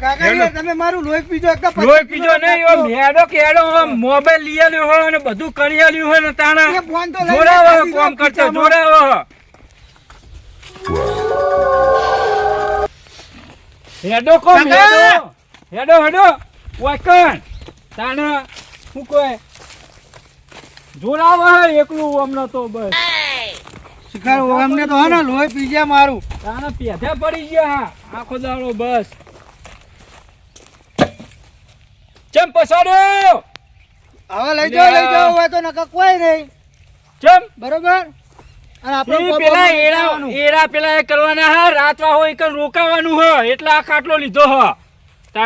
કાકા તમે મારું લોહી પીજો એક લોહી પીજો નહીં ઓ મેડો કેડો આમ મોબાઈલ લઈ આલ્યો હોય અને બધું કરી આલ્યું હોય ને તાણા. એ ફોન તો લઈ જોડાવો કોમ કરતો જોડાવો હેડો કોમ હેડો. હેડો હેડો. વાકણ તાણા શું કહે? જોડાવો એકલું હમણાં તો બસ. શિકાર અમને તો હે ને લોહી પી મારું. તાણા પેધા પડી ગયા આખો દાડો બસ. ચમ પસાડ્યો? હવે લઈ જાઓ લઈ જાઓ હોય તો નકા કોઈ નહીં. ચમ? બરોબર? પેલા લઈ એડા પેલા એ કરવાના હા રાતવા હોય કન રોકાવાનું હ એટલે આ ખાટલો લીધો હ.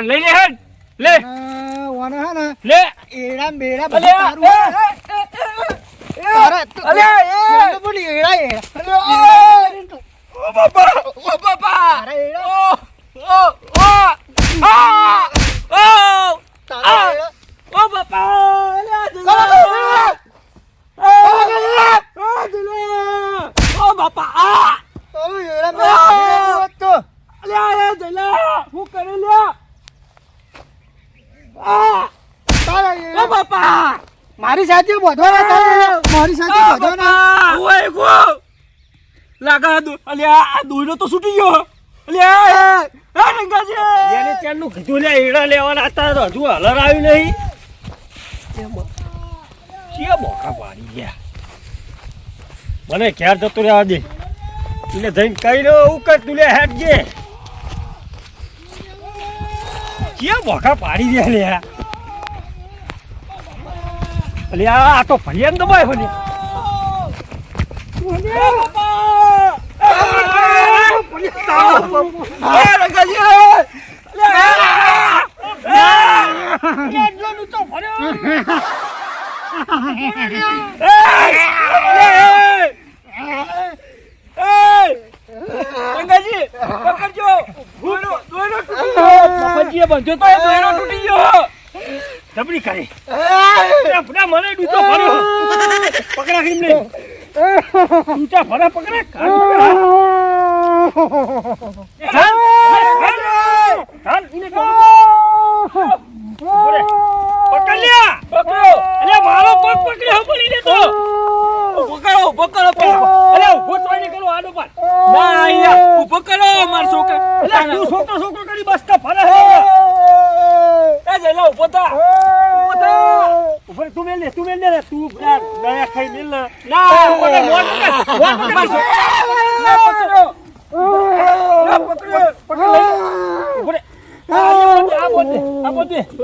લઈ લે હેડ લે. ઓને હે ને લે. એડા બેડા બધું તારું એ, હે. તારા તું- અલે, એ. બોલી, એડા, એડા. ઓ બાપા ઓ બાપા. તારા એડા, ઓ ઓ ઓ. ઓ. તારા. ઓ બાપા ઓ બાપા આ હું કરે લે આ તારા ઓ એડા. બાપા મારી સાથે એડા. મારી સાથે ગો લાગા દુ આ દોયડો તો છૂટી ગયો અલે આ આ રંગાજી એને કીધું હીરા લેવાના હતા તો હજુ હલર આવ્યું નહીં. કે મોકા પાડી ગયા. મને ઘેર જતો રહેવા દે. એને જઈને કહી દો એવું કર તું લે હેટજે કે મોકા પાડી દે લે અલે આ આ તો ફરિયાદ દબાય ભલે બંધ્યો તો એ દોયડો તૂટી ગયો જબરી કરે આપણા મને ડૂચો ભર્યો પકડા ભરા પકડા છોકરા છોકરો કરી બસ તો ફરે હે એ જઈલા ઊભો થા ઊભો થા ઉપર તું મેલ લે. તું મેલ લે તું દયા ખાઈ મેલ ને મોટ મોટ પકડ માર છોકરા ના પકડો ના પકડો પકડ લઈ ઉપર આ બોતે આ બોતે લો લો ઓ બાપા પકડ જો એ એ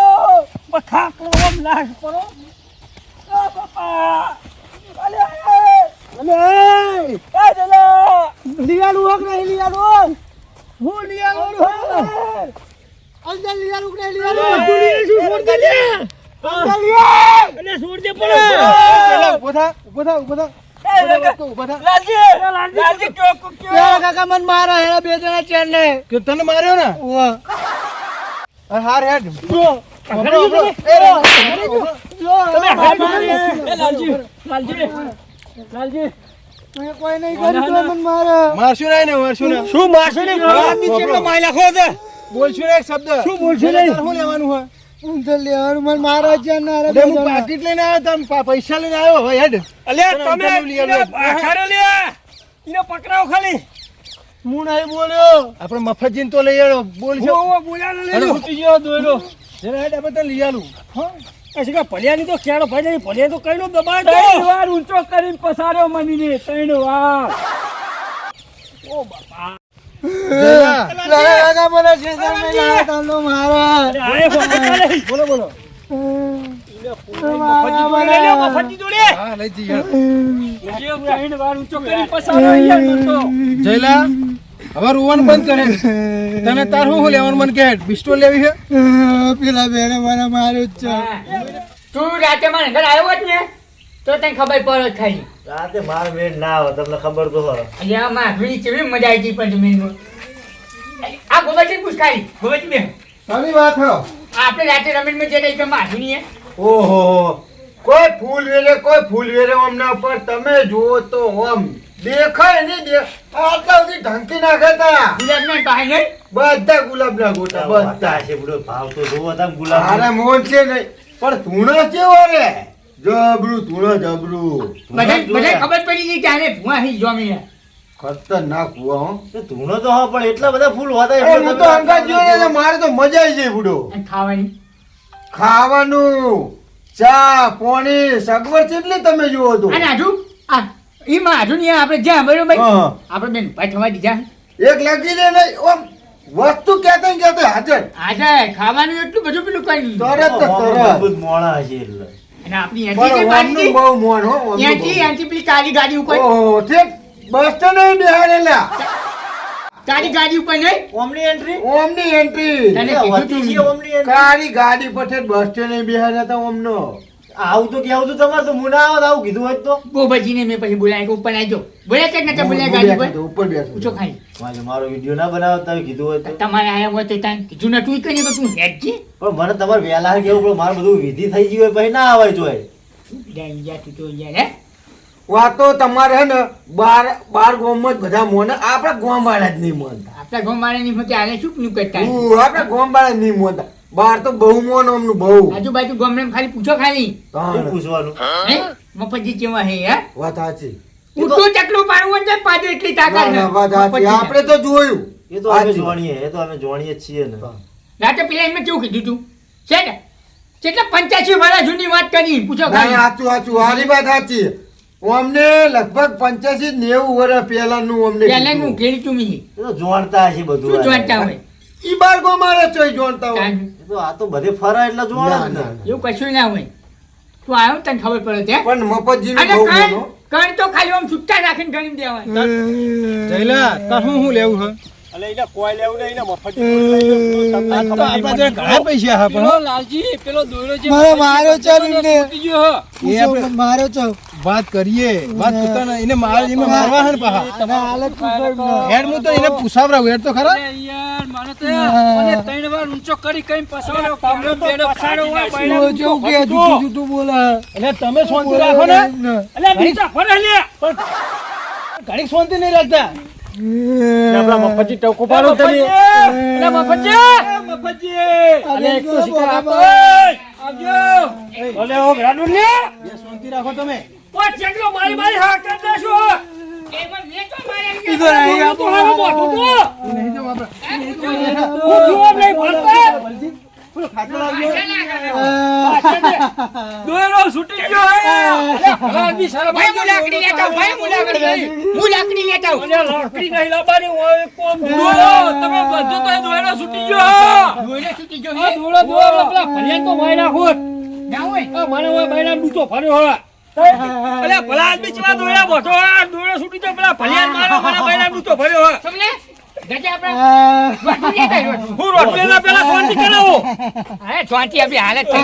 કરો આમ કરો આ બાપા અલે લીયાલું હોક નહીં લીયાલું હું લીયાલું હોક અંદર લીયાલું કે નહીં લીયાલું તું લીયાલું શું ફોન કરી લે અંદર લીયા અને છોડ દે પડે પેલા ઊભો થા ઊભો થા ઊભો થા મને મારા બે જણા ચેર ને તને માર્યો ને હાર હેડ રો બોલશું એક શબ્દ. શું બોલશો શું લેવાનું હોય? ઊંધર લેવાનું મને મારા છે ને અરે હું પાકીટ લઈને આવ્યો તમે પૈસા લઈને આવ્યો હવે હેડ. અલ્યા તમે પકડાવો ખાલી. હું નહીં બોલ્યો. આપણે મફતજીન તો લઈ આવ્યો બોલશો. ઓ બોલ્યા. ગયો જરા હેડ આપણે તો લઈ આલું. પછી કે ભલિયાની તો ક્યારો ભાઈ નહીં ભલિયા તો કઈ દબાણ ત્રણ વાર ઊંચો કરીને પસાર્યો મનીને ત્રણ વાર. બોલો બોલો મફતજી જોડે. હા લઈ જઈએ. ત્રણ વાર ઊંચો કરીને પસાર્યો અહીંયા ઊંચો. જયલા? હવે રોવાનું બંધ કરે તને તાર શું શું લેવાનું મન કે પિસ્ટોલ લેવી છે? પેલા બેને મને માર્યો જ છે. તું રાતે મારા ઘર આવ્યો જ ને તો તને ખબર પડે ખાઈ રાતે માર મેળ ના આવે તમને ખબર તો હોય. અહીંયા આ માધુરી કેવી મજા આવી હતી પણ જમીનમાં આ પૂછ ખાલી. ગોબરજી બે સારી વાત હો. આપણે રાતે રમીનમાં જે રહી માધુરી હે? ઓહો કોઈ ફૂલ વેરે કોઈ ફૂલ વેરે અમને પર તમે જુઓ તો આમ દેખાય ને દે આટલા સુધી ઢંકી નાખે તા ગુલાબના ટાઈ નહીં બધા ગુલાબના ગોટા બધા. છે બડો ભાવ તો જોવો તમે ગુલાબ અરે મોન છે નહીં. પણ ધૂણો કેવો રે? જબરું ધૂણો જબરું. બધા બધા ખબર પડી ગઈ કે આને ભૂવા હી જોમી ખતરનાક હુઆ હો. ધૂણો તો હા પણ એટલા બધા ફૂલ હોતા એ હું તો અંગાત જોયો ને મારે તો મજા આવી જાય બુડો. ખાવાની? ખાવાનું. ચા પોણી સગવડ કેટલી તમે જુઓ તો. અને આજુ? આ ઈ માં આજુ આપણે જ્યાં બરોબર ભાઈ? આપણે બેન પાછા થવા દીધા. એક લખી દે નહીં ઓમ વસ્તુ કેતે ને કહેતા હાજર. આજે ખાવાનું એટલું બધું પેલું કઈ તરત તરત. મોણા હશે એટલે. અને આપણી એન્ટી જે બાંધી બહુ મોણ હો એન્ટી એન્ટી પેલી કાળી ગાડી ઉપર. ઓહો છે બસ તો નહીં બેહાડેલા. કાળી ગાડી ઉપર નહીં? Omni entry? Omni entry. તને કીધું ઓમની એન્ટ્રી? કાળી ગાડી પર બસ સ્ટેન્ડ નહીં બેહાડ્યા તા ઓમનો. આવું તો કેવું તું તમારે તો મુના આવો આવું કીધું હોય તો. ગોબરજીને મેં પછી બોલાય કે ઉપર આવજો. બોલ્યા કે નતા બોલ્યા ગાડી પર ઉપર બેસો પૂછો ખાલી. મારે મારો વિડિયો ના બનાવો તમે કીધું હોય તો. તમારે આયા હોય તો તાન કીધું ના ઈ કરી તો તું હેડ છે પણ મને તમારે વેલા કેવું પણ મારે બધું વિધિ થઈ ગયું હોય પછી ના આવે જોય જા જા તું તો યાર હે વાતો તમારે હે ને બાર બાર ગામમાં જ બધા મોને આપણા ગામ વાળા જ નહીં મોનતા. આપણા ગામ વાળા ની ફક્ત આને શું કરતા? હું આપણા ગામ વાળા જ નહીં મોનતા. બાર તો બહુ મોન અમનું બહુ. આજુબાજુ ગામડે ખાલી પૂછો ખાલી. શું પૂછવાનું? હે. મફતજી કેવા હે હે? વાત સાચી. ઉઠું ચકલું પાડવું ને પાડે એટલી તાકાત ના, વાત સાચી. આપણે તો જોયું. એ તો અમે જોણીએ એ તો અમે જોણીએ છીએ ને. રાતે પેલા એમને કેવું કીધું તું? છે ને? કેટલા પંચ્યાસી વાળા જૂની વાત કરી પૂછો ખાલી. સાચું સાચું. હારી વાત સાચી. અમને લગભગ પંચ્યાસી નેવું વર્ષ પહેલાનું અમને પહેલાનું નું કીધું. મી જોણતા હશે બધું શું જોણતા હોય? ઈ બાર મારે ચોઈ જોણતા હોય. તો આ તો બધે ફરા એટલે ના, જોણે જ ને. એવું કશું ના હોય. તું આવ્યો તને ખબર પડે તે પણ મફતજી નો બહુ મોનો કણ તો ખાલી આમ છૂટા રાખીને ગણી દેવાય. જયલા તાર હું હું લેવું છે અલે એને કોઈ લેવું નહીં ને મફત આ તો આપણા જોડે ઘણા પૈસા હા પણ. લાલજી પેલો જે મારો માર્યો છે એને. એ વાત કરીએ. વાત પોતાના એને માર એને મારવા હે ને પાછા હેડ હું તો એને પૂછાવરાવું હેડ તો ખરા. યાર મને તો મને ત્રણ વાર ઊંચો કરી કઈ પસાડ્યો તમને બેડો હોય. જૂઠું બોલા. એટલે તમે શાંતિ રાખો ને. અલે નીચે ફરે લે. ઘડીક શાંતિ નહીં રાખતા. આપણા મફતજી ટોકો પાડો તમે. અરે મફતજી! મફતજી! અરે એક તો શિકાર આપો આવજો. ઓલે ઓ ગ્રાડુ ને. બે શાંતિ રાખો તમે. ઓ ચકલો મારી મારી હા કર દેશો. એમાં મેં તો માર્યા ઈ તો નહીં આપો હારો મોટો તો. નહીં તો આપણે. હું જવાબ નહીં ભરતા દોયડો છૂટી ગયો હે. ભલા શરમ ભાઈ હું આવી લાકડી લેતા ભાઈ હું લાકડી હું લાકડી લેતા. અલે લાકડી નહીં લાવવાની હોય કોમ દોયડો, તમે બધો તો દોયડો છૂટી ગયો દોયડો છૂટી ગયો હે. દોડો દોડો પેલા ભલિયા તો મારી નાખો ના હોય. મને હોય બાયના ડૂચો ફર્યો હોય ભલા આદમી ચેવા દોયડા બોધો હે? છૂટી ગયો પેલા ભલિયાન માર્યો મને બૈડા ડૂચો ભર્યો હે. તમને ગજે આપણા. હું રોટલીના પેલા શાંતિ કરાવો. અરે જોનથી આપણી હાલત થઈ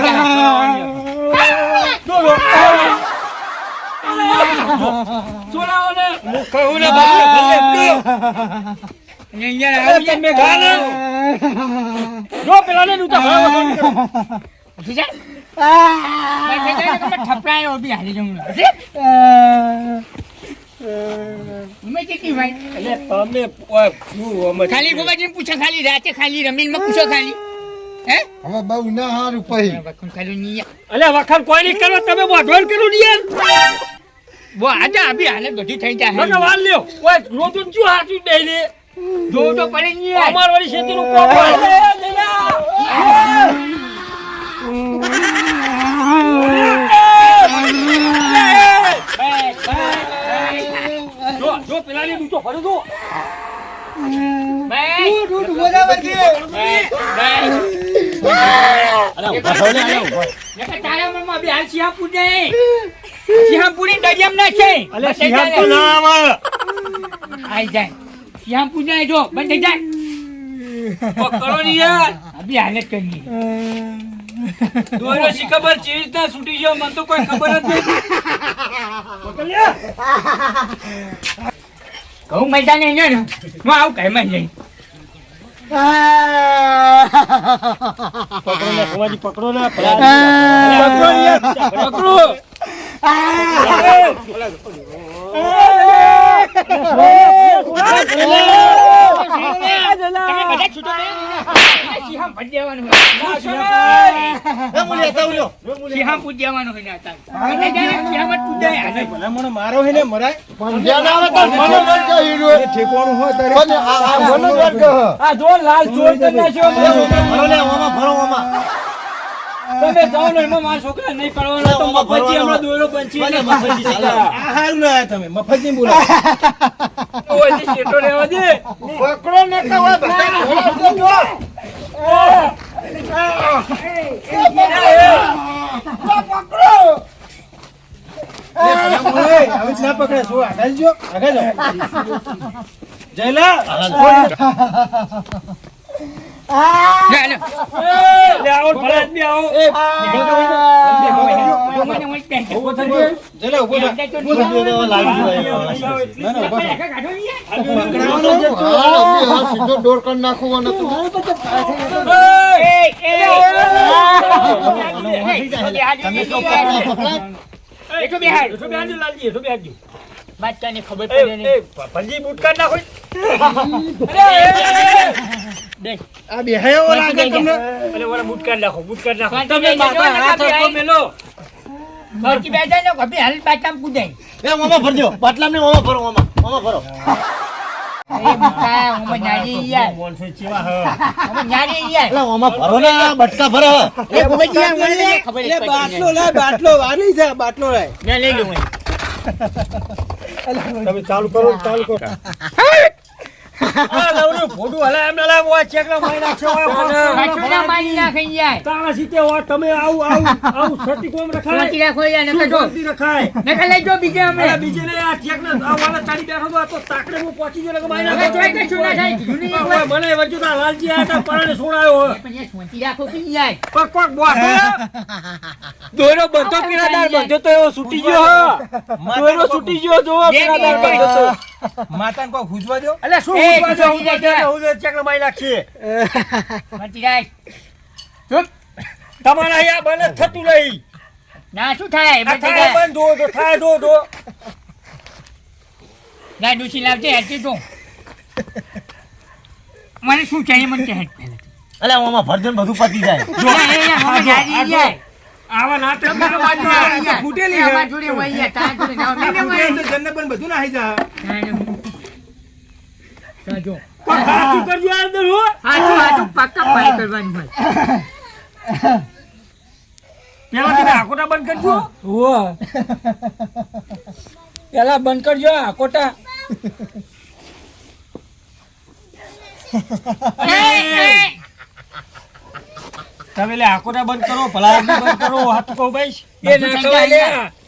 તમે થપડાયો બી હાલી જવું ખાલી ગોબાજીને પૂછો ખાલી રાતે ખાલી રમીનમાં પૂછો ખાલી હે હવે બહુ ના હારું પહી વખણ ખાલી નહીં અલે વખાણ કોઈ કરો તમે બોધવાન કર્યું ને યાર બો આજે આપી હાલે બધી થઈ જાય ભગવાન લ્યો ઓય રોતું શું હાચું દઈ લે જોવું તો પડે ને અમાર વાળી કોમ હોય. જો જો પેલા ને ડૂચો ફર્યો તો ભાઈ, નકર તારા મનમાં બી હાલ સિંહાપુર નહીં. સિંહાપુરી દરિયામાં નાખે. અલે બસ સિંહણ તો એટલે ના આવે. આઈ જાય. ત્યાં પૂજાય જો બંધ થઈ જાય. પકડો ની યાર. અભી હાલત કરી દોરો શી ખબર ચીજ રીતના છૂટી ગયો મને તો કોઈ ખબર જ નથી. કહું મજા નહીં ને હું આવું કઈ માં જઈ પકડો ને ખવાજી પકડો ને પકડો પકડો. મારો હે ને મરાય ઠેકવાનું હોય તમે જાઓ ને એમાં મારા છોકરા નહીં પડવાનો તો મફતજી હમણાં દોરો બંચી ભલે એટલે મફતજી. આ હારું ના આયા તમે મફતજી બોલો. ઓય જે શેઠો રહેવા દે. પકડો ને તો હવે બધા ભલામણ હોય, ના પકડે શું આગળ જો આગળ જો જયલા ના, ના. લે આવો ભલા આદમી આવો મને હું જ પહેન ઊભો થઈ ગયો. જયલા ઊભો થા દે તો બધું નહીં. તો લાગી ગયું. ના ના ઊભો થા કાકા કાઢો ને યાર. પકડાવાનો છે સીધો ડોર કરી નાખું અને તું એ, એ, એ. એ તો બિહાર. એઠો બેહાડજો લાલજી એઠો બેહાડજો બાદશાહને ખબર પડે ભંજી બુટકા નાખો. આ બેહાયો લાગે તમને? અરે ઓલા બૂટ કાઢ નાખો બૂટ કાઢ નાખો. તમે હાથ. મેલો ને, હાલ. એ ને બટકા ભરો બાટલો લાય બાટલો વારી છે બાટલો લાય લઈ લઉં તમે ચાલુ કરો ચાલુ કરો. ફોટું હલા એમ મારી નાખશો આ ના મારી નાખે યાર. તારા સીતે હો તમે આવું આવું આવું સતી કોમ રખાય શાંતિ રાખો યાર, નકર જો. શાંતિ રખાય નકર લઈ જાઓ બીજે અમે. બીજે ને આ ચેકને આ વાળા ચાલી બેઠો તો આ તો તાકડે હું પહોંચી ગયો એટલે મારી હવે જોઈ નાખો કશું ના થાય, જૂની એક વાર. મને વચ્ચે તો લાલજી આ હતા પરાણે છોડાયો પણ યાર, શાંતિ રાખો કે યાર. પગ પગ બોટો દોયરો બંધો પીરાદાર બંધો તો એવો છૂટી ગયો હ. છૂટી ગયો જો કિરાદાર બધો તો. માતાને કોઈ હુજવા દો એટલે શું હુજવા દો હુજવા દો હુજવા ચકલ માઈ નાખીએ. મટી જાય ચૂપ. તમારા અહીંયા બને થતું નહીં. ના શું થાય? મટી જાય બંધ ધો ધો થાય ધો ધો ના ડુસી લાવજે હેડતી તું. મને શું ચાહીએ મને હેડ પહેલા અલ્યા ઓમાં ભરજન બધું પતી જાય. જો જાય જાય. આવા નાટક. ફૂટેલી જોડે હોય? જન્ને પણ બધું નાહી જા કરજો આ અંદર હો હાચું, હાચું, પાક્કા પાય કરવાની હોય. પેલા તમે બંધ કરજો ઉવ્વ. પેલા બંધ કરજો આ કોટા એ, એ. તમે લે આખોટા બંધ કરો ભલા બંધ કરો હાથ કહું ભાઈ એ નાખો લે.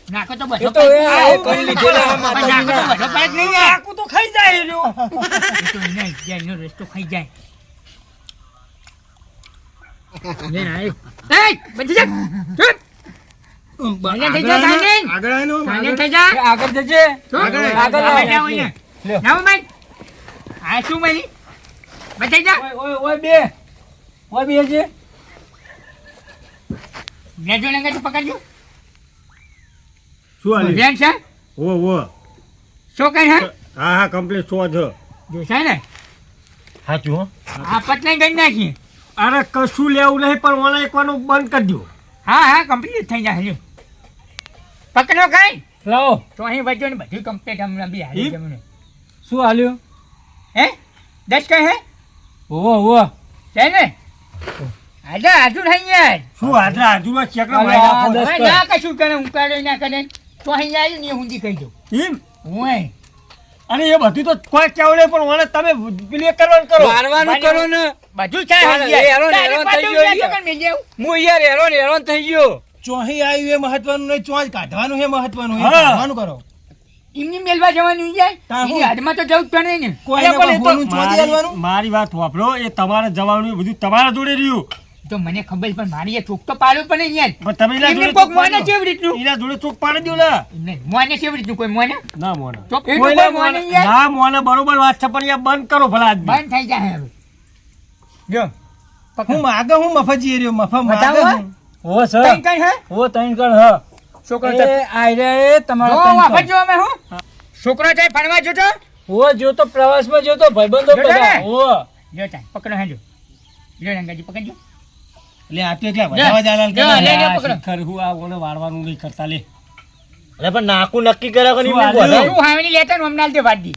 નાખો તો બધો તો એ આ કરી લીધેલા માતા નાખો તો. બધો નહીં આકુ તો ખાઈ જાય એનો તો નહીં, જાય એનો રસ્તો ખાઈ જાય. લે ના, એ. એ, બંધ જા. આગળ જજે. બે. ઓય બે છે લેજો ને તો પકડજો. શું હાલી? બેન છે? ઓ ઓ શું કઈ હે? હા હા કમ્પ્લીટ સો છે? જોશે ને? સાચું હો. આ પતને ગઈ નાખી. અરે કશું લેવું નહીં પણ મને એકવાનું બંધ કરી દો હા હા કમ્પ્લીટ થઈ જશે પકડો કઈ. લાવો. તો અહીં વજો ને બધું કમ્પ્લીટ હમણાં બી હાલી જમને શું હાલ્યું? હે? દસ કઈ હે? ઓ ઓ છે ને? આજે આજુ નહીં યાર. શું હાજરા હાજુમાં હવે ના કશું કરે હું કરે ના કરે. તો અહીં આવી ને હું કહી દઉં એમ હું અને એ બધું તો કોઈ કેવું પણ મને તમે પેલી કરવાનું કરો. મારવાનું કરો ને. બધું છે. હેરાન- હેરાન થઈ ગયો. હું યાર હેરાન હેરાન થઈ ગયો. ચોહી આવ્યું એ મહત્વનું નહીં ચોંચ કાઢવાનું એ મહત્વનું. કાઢવાનું કરો. એમની મેલવા જવાનું જાય? હું? એની હાથમાં તો જવું જ પડે ને. મારી- વાત વાપરો એ તમારે જવાનું બધું તમારા જોડે રહ્યું. તો મને ખબર પણ મારી એ ચોક તો પાડો પણ તમે એના જોડે કોક ચોક મોને પાડી છે દો. એવી રીતનું? એના જોડે ચોક પાડી દો ને એમને મોને રીતનું? કોઈ મોને? ના મોને. ચોક કોઈને કોઈ મોને મોને- યાર? ના મોને બરોબર વાત છે પણ યાર બંધ કરો ભલા આદમી. બંધ થઈ જાય હવે. જો. હું માગે હું મફજી રહ્યો મફા માગે ઓ સર. કઈ હે? ઓ તઈ કણ હ. છોકરો એ આયરા એ તમારો જો તૈન જો અમે હું. છોકરો થાય ફરવા જોતો ઓ જો તો પ્રવાસમાં જો તો ભાઈબંધો બધા ઓ જો ચાલ પકડો હેજો જો રંગાજી પકડજો. એટલે આ તો એકલા વધાવા જાલાલ કે લે, લે, પકડ. પકડો. હું આ ઓને વાળવાનું નહીં કરતા લે. અરે પણ નાકુ નક્કી કર્યા વગર શું એમને હું હાવણી લેતા ને હમણાં તે વાડી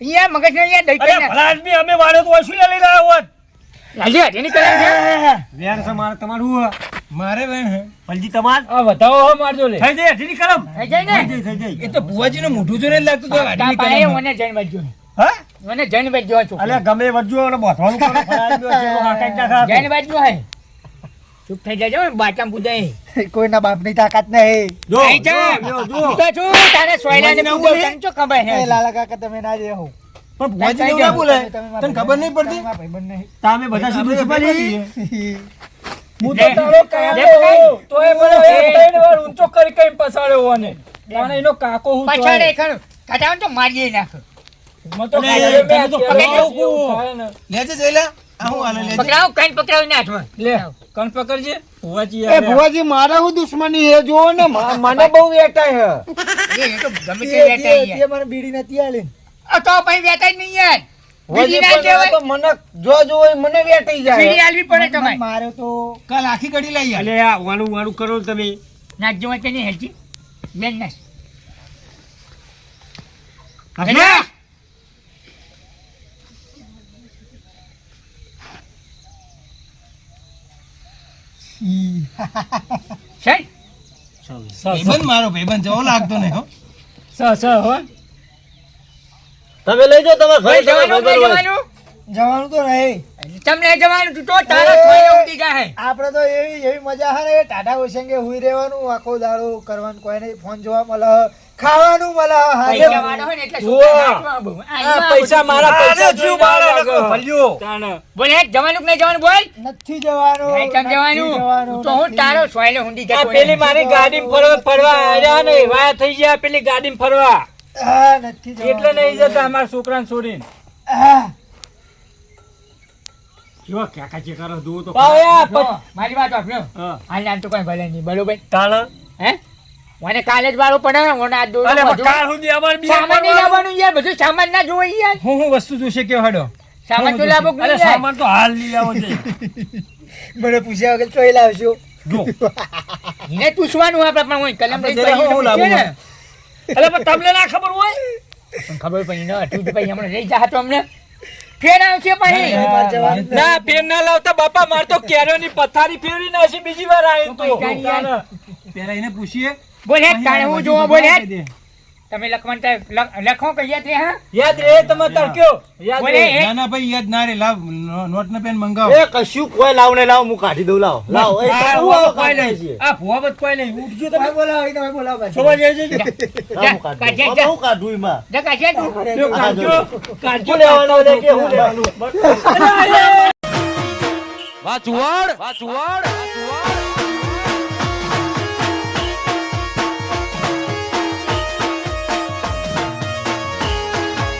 યા મગજ ને યા દઈ અરે ભલા આદમી અમે વાળ્યો તો શું લઈ રહ્યા હોત લાલી હટેની કરાય છે વેર છે મારે તમારું હું? મારે બેન હે. પલજી તમાર? આ બતાવો હો મારજો લે થઈ જાય હજી કરમ. થઈ જાય ને? થઈ જાય એ તો ભુવાજીનું મોઢું જોને લાગતું તો પાયે કલમ. મને જઈને બાજુ હા? મને જૈન બાજુ છું અલે ગમે વજ્જો અને બોથવાનું કરો જૈન. બાજુ હે. ચૂપ થઈ જાજો બાટામ પૂજાય કોઈના બાપની તાકાત નહીં. જો આઈ જા. જો, તો છું તારે સોયલાને બોલે? તને શું ખબર એ લાલા કાકા તમે ના જે હો. પણ ભોજી ના બોલાય તને ખબર નહીં પડતી? ભાઈબંધ નહીં તમે બધા પ્રિન્સિપાલી? છીએ. હું તો તારો લે, તો એ મને એક ત્રણ વાર ઊંચો કરી કઈ પસાડ્યો અને. તાણે એનો કાકો હું તો પછાડે ખરું. કાઢાવ તો મારી નાખ. મારા હું દુશ્મની હે જો ને મને બહુ વેટાય હે. એ એ તો ગમે તે તે- વેટાઈ તે- યાર. તે મને બીડી નથી આલી. તો પછી વેટાય નહીં યાર. મારે તો કાલ આખી કડી લઈ. અલે આ વાળું વાળું કરો તમે. નાખજો હેલજી. બેન નાખ હાથ એટલે માં. છે સ, સ, ભાઈબંધ મારો ભાઈબંધ જેવો લાગતો નહીં હો. સ, સ, હો. તમે લઈ જાઓ તમારા જવાનું તો નહીં તમને જવાનું તો તારા થોય ઉડી જાય આપણે તો એવી એવી મજા હે ને ટાટા ઓશંગે હુઈ રહેવાનું આખો દાડો કરવાનું કોઈ નહીં ફોન જોવા મળે. ખાવાનું મળે પૈસા મારા પૈસા જીવ નકરો બોલ હે? જવાનું કે નહીં જવાનું? બોલ. નથી જવાનું નહીં કેમ જવાનું? તો હું તારો સોયલે હુંડી જતો પેલી મારી ગાડી ફરવા ફરવા આયા ને વાયા થઈ ગયા પેલી ગાડી ફરવા. હા, નથી જવાનું. એટલે નહીં જતા અમારા છોકરાને છોડીને. કેવા ક્યાંકા જે કરો તો મારી વાત હાલ તો કઈ ભલે નહીં બરોબર? તાળ હે? મને કાલે જ વાળું પડે મને આજ દોડું અલે પણ કાલ સુધી અમારે બી સામાન નહીં લાવવાનું યાર બધું સામાન ના જોઈ યાર. હું હું વસ્તુ જોશે કે હડો? સામાન તો લાવો અરે સામાન તો હાલ લઈ આવો છે મને પૂછ્યા વગર ચોઈ લાવશો. જો. એને પૂછવાનું આપણે પણ હું કલમ લઈ જઈ હું લાવું અરે પણ તમને ના ખબર હોય? ખબર પડી ન તું ભાઈ હમણાં રહી જા તો અમને. ફેર આવશે પછી. ના ફેર ના લાવતા બાપા માર તો કેરોની પથારી ફેરવી નાખી બીજી વાર આવ્યો તો પેલા એને પૂછીએ. બોલે હે હું જોવો બોલ. તમે લખવાનું લખ- કહીએ તે હા? યાદ રે તમે તડક્યો. યાદ રે ના ના ભાઈ યાદ ના રે લાવ નોટ ને પેન મંગાવ. એ કશું કોઈ લાવ ને લાવ હું કાઢી દઉં લાવ. લાવ. એ હું કોઈ નહીં. આ ભુવા બધ કોઈ નહીં. ઉઠજો તમે. બોલાવો તમે બોલાવો. સવાર જાય છે કાઢી જા. હું કાઢું એમાં. જા કાઢીએ તું. કાઢજો. કાઢજો લેવાનો લે કે હું લેવાનું. વાચુવાડ. વાચુવાડ.